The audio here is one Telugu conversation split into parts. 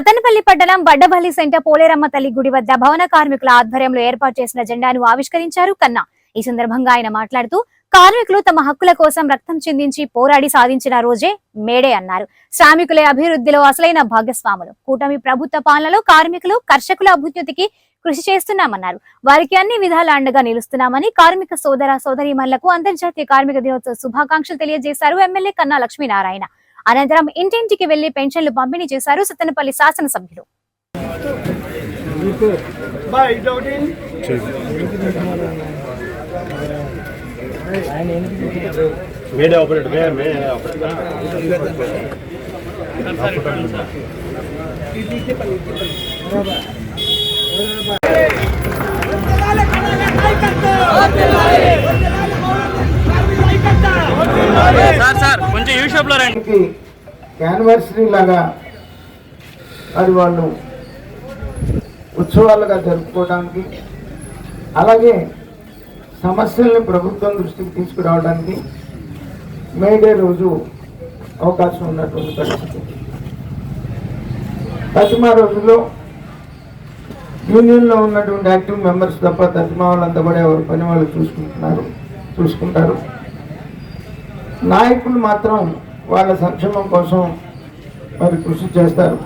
సత్తనపల్లి పట్టణం బడ్డబల్లి సెంటర్ పోలేరమ్మ తల్లి గుడి వద్ద భవన కార్మికుల ఆధ్వర్యంలో ఏర్పాటు చేసిన జెండాను ఆవిష్కరించారు కన్నా. ఈ సందర్భంగా ఆయన మాట్లాడుతూ కార్మికులు తమ హక్కుల కోసం రక్తం చెందించి పోరాడి సాధించిన రోజే మేడే అన్నారు. శ్రామికులే అభివృద్ధిలో అసలైన భాగస్వాములు. కూటమి ప్రభుత్వ పాలనలో కార్మికులు కర్షకుల అభ్యున్నతికి కృషి చేస్తున్నామన్నారు. వారికి అన్ని విధాల అండగా నిలుస్తున్నామని కార్మిక సోదర సోదరీమణులకు అంతర్జాతీయ కార్మిక దినోత్సవ శుభాకాంక్షలు తెలియజేశారు ఎమ్మెల్యే కన్నా లక్ష్మీనారాయణ. అనంతరం ఇంటింటికి వెళ్ళి పెన్షన్లు పంపిణీ చేశారు సత్తెనపల్లి శాసనసభ్యులు. Bye, May Day operator May May operator రండి యానివర్సరీ లాగా అది వాళ్ళు ఉత్సవాలుగా జరుపుకోవడానికి అలాగే సమస్యల్ని ప్రభుత్వం దృష్టికి తీసుకురావడానికి మేడే రోజు అవకాశం ఉన్నటువంటి పరిస్థితి. తదిమా రోజుల్లో యూనియన్లో ఉన్నటువంటి యాక్టివ్ మెంబర్స్ తప్ప తదిమా వాళ్ళంతా కూడా ఎవరి పని వాళ్ళు చూసుకుంటున్నారు చూసుకుంటారు. నాయకులు మాత్రం వాళ్ళ సంక్షేమం కోసం మరి కృషి చేస్తారు.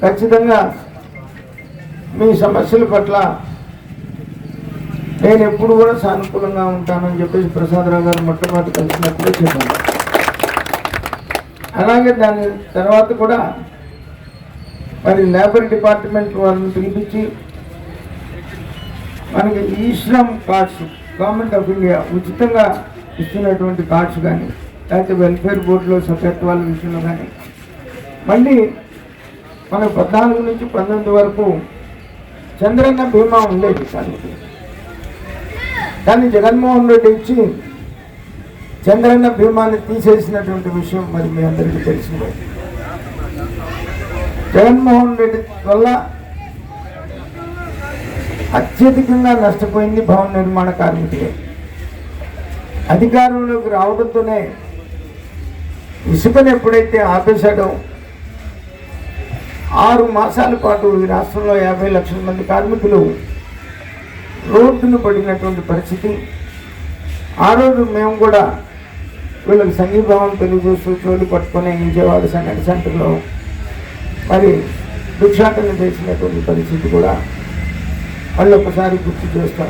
ఖచ్చితంగా మీ సమస్యల పట్ల నేను ఎప్పుడు కూడా సానుకూలంగా ఉంటానని చెప్పేసి ప్రసాదరావు గారు మొట్టమొదటి కలిసినప్పుడే చెప్పాను అలాగే దాని తర్వాత కూడా మరి లేబర్ డిపార్ట్మెంట్ వాళ్ళని పిలిపించి మనకి ఈ Shram cards government of India ఉచితంగా ఇస్తున్నటువంటి కార్డ్స్ కానీ లేకపోతే వెల్ఫేర్ బోర్డులో సభ్యత్వాల విషయంలో కానీ. మళ్ళీ మనకు పద్నాలుగు నుంచి పంతొమ్మిది వరకు చంద్రన్న బీమా ఉండేది కానీ కానీ జగన్మోహన్ రెడ్డి ఇచ్చి చంద్రన్న బీమాని తీసేసినటువంటి విషయం మరి మీ అందరికీ తెలిసిందే. జగన్మోహన్ రెడ్డి వల్ల అత్యధికంగా నష్టపోయింది భవన నిర్మాణ కార్మికులే. అధికారంలోకి రావడంతోనే ఇసుకను ఎప్పుడైతే ఆపేశాడో ఆరు మాసాల పాటు ఈ రాష్ట్రంలో యాభై లక్షల మంది కార్మికులు రోడ్డును పడినటువంటి పరిస్థితి. ఆ రోజు మేము కూడా వీళ్ళకి సంఘీభావం తెలియజేస్తూ చోటు పట్టుకొని విజయవాడ సంఘటన సెంటర్లో మరి భిక్షాటన చేసినటువంటి పరిస్థితి కూడా మళ్ళీ ఒకసారి గుర్తు చేస్తూ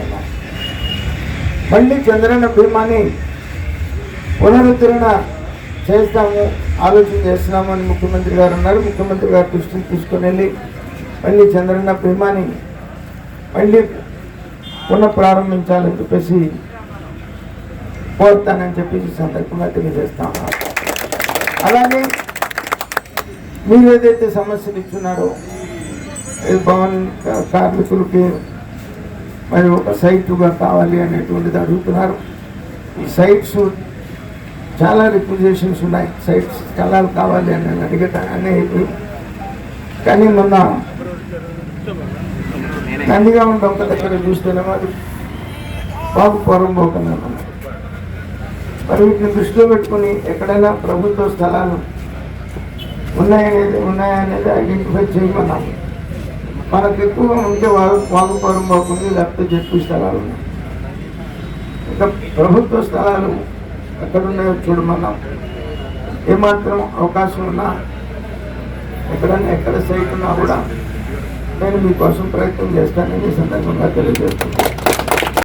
మళ్ళీ చంద్రన్న భీమాని పునరుద్ధరణ చేస్తాము ఆలోచన చేస్తున్నాము అని ముఖ్యమంత్రి గారు ఉన్నారు ముఖ్యమంత్రి గారు దృష్టికి తీసుకుని వెళ్ళి మళ్ళీ చంద్రన్న భీమాని మళ్ళీ పునః ప్రారంభించాలని చెప్పేసి కోరుతానని చెప్పేసి ఈ సందర్భంగా తెలియజేస్తా ఉన్నాం అలాగే మీరు ఏదైతే సమస్యలు ఇచ్చున్నారో భవన్ కార్మికులకి మరి ఒక సైటుగా కావాలి అనేటువంటిది అడుగుతున్నారు. ఈ సైట్స్ చాలా రిక్విజేషన్స్ ఉన్నాయి. సైట్స్ స్థలాలు కావాలి అని నేను అడిగట అనేది కానీ మొన్న నందిగా ఉండే ఒక దగ్గర చూస్తేనేమో అది బాబు పొరంబోకన్నాను మరి వీటిని దృష్టిలో పెట్టుకుని ఎక్కడైనా ప్రభుత్వ స్థలాలు ఉన్నాయనేది ఉన్నాయనేది ఐడెంటిఫై చేయమన్నాం. మనకు ఎక్కువ ఉంటే వాగు వాగుపురం పోతుంది లేకపోతే చెప్పి స్థలాలు ఉన్నాయి. ఇంకా ప్రభుత్వ స్థలాలు ఎక్కడున్నాయో చూడమన్నాం ఏమాత్రం అవకాశం ఉన్నా ఎక్కడన్నా ఎక్కడ సైట్ ఉన్నా కూడా నేను మీకోసం ప్రయత్నం చేస్తానని సందర్భంగా తెలియజేస్తున్నాను.